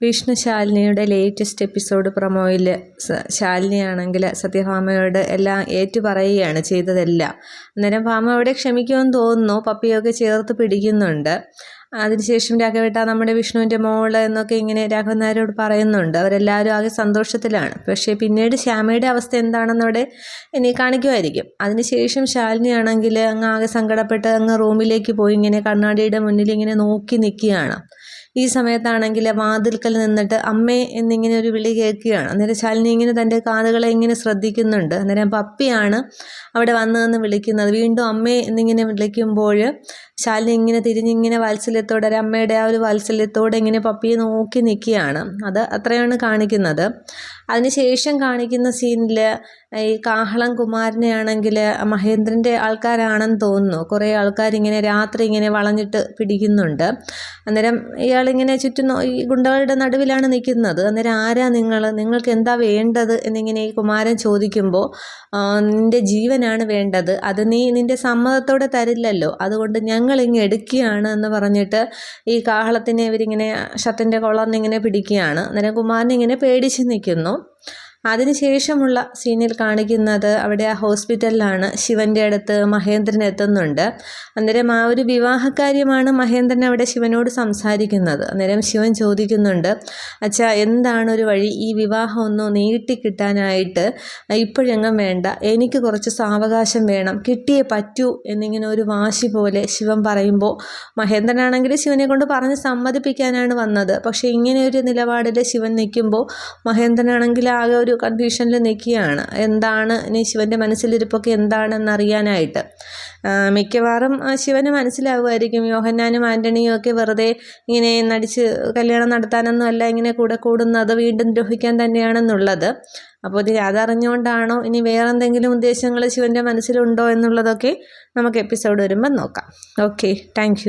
വിഷ്ണു ശാലിനിയുടെ latest episode പ്രൊമോയിൽ ശാലിനിയാണെങ്കിൽ സത്യഭാമയോട് എല്ലാം ഏറ്റു പറയുകയാണ് ചെയ്തതെല്ലാം. അന്നേരം ഭാമ അവിടെ ക്ഷമിക്കുമെന്ന് തോന്നുന്നു. പപ്പിയൊക്കെ ചേർത്ത് പിടിക്കുന്നുണ്ട്. അതിനുശേഷം രാഘവേട്ട നമ്മുടെ വിഷ്ണുവിന്റെ മോൾ എന്നൊക്കെ ഇങ്ങനെ രാഘവൻ നായരോട് പറയുന്നുണ്ട്. അവരെല്ലാവരും ആകെ സന്തോഷത്തിലാണ്. പക്ഷേ പിന്നീട് ശ്യാമയുടെ അവസ്ഥ എന്താണെന്നവിടെ ഇനി കാണിക്കുമായിരിക്കും. അതിനുശേഷം ശാലിനിയാണെങ്കിൽ അങ്ങ് ആകെ സങ്കടപ്പെട്ട് അങ്ങ് റൂമിലേക്ക് പോയി ഇങ്ങനെ കണ്ണാടിയുടെ മുന്നിൽ ഇങ്ങനെ നോക്കി നിൽക്കുകയാണ്. ഈ സമയത്താണെങ്കിൽ വാതിൽക്കൽ നിന്നിട്ട് അമ്മേ എന്നിങ്ങനെ ഒരു വിളി കേൾക്കുകയാണ്. അന്നേരം ശാലിനി ഇങ്ങനെ തന്റെ കാതുകളെ ഇങ്ങനെ ശ്രദ്ധിക്കുന്നുണ്ട്. അന്നേരം പപ്പിയാണ് അവിടെ വന്നതെന്ന് വിളിക്കുന്നത്. വീണ്ടും അമ്മേ എന്നിങ്ങനെ വിളിക്കുമ്പോൾ ശാലിനി ഇങ്ങനെ തിരിഞ്ഞിങ്ങനെ വാത്സല്യത്തോടെ ഒരു അമ്മയുടെ ആ ഒരു വാത്സല്യത്തോടെ ഇങ്ങനെ പപ്പിയെ നോക്കി നിൽക്കുകയാണ്. അത് അത്രയാണ് കാണിക്കുന്നത്. അതിനുശേഷം കാണിക്കുന്ന സീനിൽ ഈ കാഹളം കുമാരനെയാണെങ്കിൽ മഹേന്ദ്രന്റെ ആൾക്കാരാണെന്ന് തോന്നുന്നു. കുറേ ആൾക്കാരിങ്ങനെ രാത്രി ഇങ്ങനെ വളഞ്ഞിട്ട് പിടിക്കുന്നുണ്ട്. അന്നേരം ഇയാളിങ്ങനെ ചുറ്റും ഈ ഗുണ്ടകളുടെ നടുവിലാണ് നിൽക്കുന്നത്. അന്നേരം ആരാ നിങ്ങൾ നിങ്ങൾക്ക് എന്താ വേണ്ടത്? എന്നിങ്ങനെ ഈ കുമാരൻ ചോദിക്കുമ്പോൾ നിന്റെ ജീവനാണ് വേണ്ടത്. അത് നീ നിന്റെ സമ്മതത്തോടെ തരില്ലല്ലോ. അതുകൊണ്ട് ഞങ്ങൾ ഇങ്ങ് എടുക്കുകയാണ് എന്ന് പറഞ്ഞിട്ട് ഈ കാഹളത്തിനെ ഇവരിങ്ങനെ ഷത്തിന്റെ കൊളർന്നിങ്ങനെ പിടിക്കുകയാണ്. അന്നേരം കുമാരൻ ഇങ്ങനെ പേടിച്ച് നിൽക്കുന്നു. അതിനുശേഷമുള്ള സീനിൽ കാണിക്കുന്നത് അവിടെ ആ ഹോസ്പിറ്റലിലാണ് ശിവന്റെ അടുത്ത് മഹേന്ദ്രൻ എത്തുന്നുണ്ട്. അന്നേരം ആ ഒരു വിവാഹകാര്യമാണ് മഹേന്ദ്രൻ അവിടെ ശിവനോട് സംസാരിക്കുന്നത്. അന്നേരം ശിവൻ ചോദിക്കുന്നുണ്ട് അച്ഛാ എന്താണ് ഒരു വഴി? ഈ വിവാഹം ഒന്ന് നീട്ടിക്കിട്ടാനായിട്ട് ഇപ്പോഴെങ്ങും വേണ്ട. എനിക്ക് കുറച്ച് സാവകാശം വേണം. കിട്ടിയേ പറ്റൂ എന്നിങ്ങനെ ഒരു വാശി പോലെ ശിവൻ പറയുമ്പോൾ മഹേന്ദ്രനാണെങ്കിൽ ശിവനെ കൊണ്ട് പറഞ്ഞ് സമ്മതിപ്പിക്കാനാണ് വന്നത്. പക്ഷേ ഇങ്ങനെ ഒരു നിലപാടിൽ ശിവൻ നിൽക്കുമ്പോൾ മഹേന്ദ്രനാണെങ്കിൽ ആകെ ഒരു കൺഫ്യൂഷനിൽ നിൽക്കുകയാണ്. എന്താണ് ഇനി ശിവന്റെ മനസ്സിലിരിപ്പൊക്കെ എന്താണെന്ന് അറിയാനായിട്ട് മിക്കവാറും ശിവന് മനസ്സിലാവുമായിരിക്കും. യോഹന്നാനും ആന്റണിയും ഒക്കെ വെറുതെ ഇങ്ങനെ നടിച്ച് കല്യാണം നടത്താനൊന്നും അല്ല ഇങ്ങനെ കൂടെ കൂടുന്നത്. വീണ്ടും ദ്രോഹിക്കാൻ തന്നെയാണെന്നുള്ളത്. അപ്പോൾ ഇത് അതറിഞ്ഞുകൊണ്ടാണോ ഇനി വേറെ എന്തെങ്കിലും ഉദ്ദേശങ്ങൾ ശിവന്റെ മനസ്സിലുണ്ടോ എന്നുള്ളതൊക്കെ നമുക്ക് എപ്പിസോഡ് വരുമ്പോൾ നോക്കാം. Okay thank